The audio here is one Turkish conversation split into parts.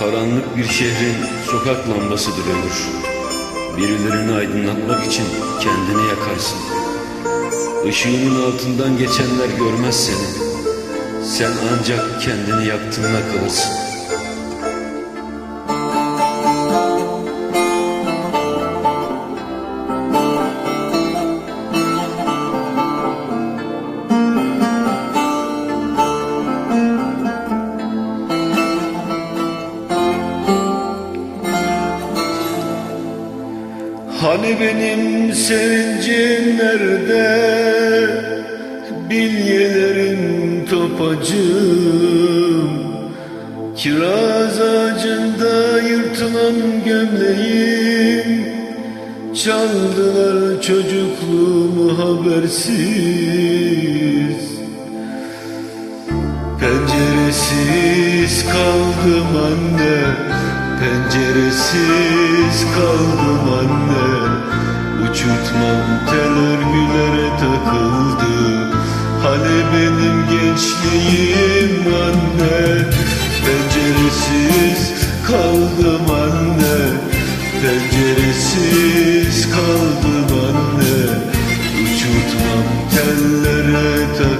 Karanlık bir şehrin sokak lambasıdır ömür. Birilerini aydınlatmak için kendini yakarsın. Işığının altından geçenler görmez seni. Sen ancak kendini yaktığına kalırsın. Hani benim sevincim nerede? Bilyelerin topacım Kiraz ağacında yırtılan gömleğim. Çaldılar çocukluğumu habersiz. Penceresiz kaldım anne Penceresiz kaldım anne. Uçurtmam tel örgülere takıldı. Hani benim gençliğim anne. Penceresiz kaldım anne. Penceresiz kaldım anne. Uçurtmam tellere takıldı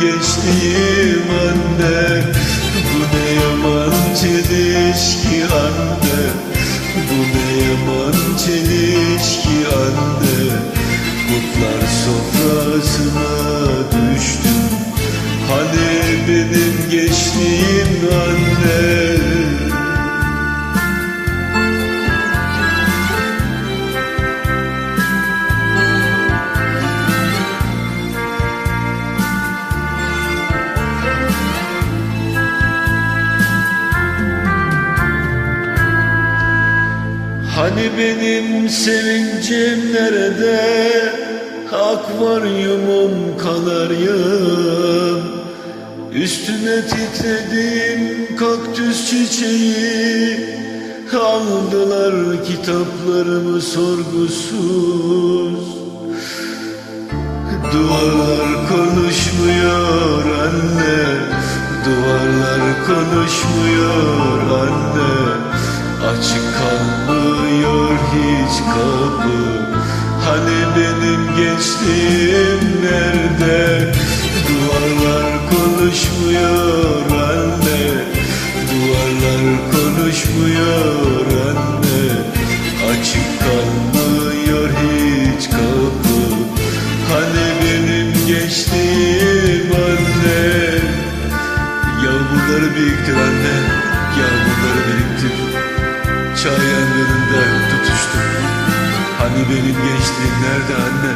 gençliğim anne Bu ne yaman çelişki anne Bu ne yaman çelişki anne Kurtlar sofrasına düştü Hani benim gençliğim anne Hani benim sevincim nerede? Akvaryumum kanaryam Üstüne titredim kaktüs çiçeği. Aldılar kitaplarımı sorgusuz. Duvarlar konuşmuyor anne. Duvarlar konuşmuyor anne Açık kalmıyor hiç kapı. Hani benim gençliğim nerede? Duvarlar konuşmuyor anne. Duvarlar konuşmuyor anne. Açık kalmıyor hiç kapı. Hani benim gençliğim anne. Yağmurları biriktir anne. Yağmurları Çay yangınında tutuştum. Hani benim gençliğim nerede anne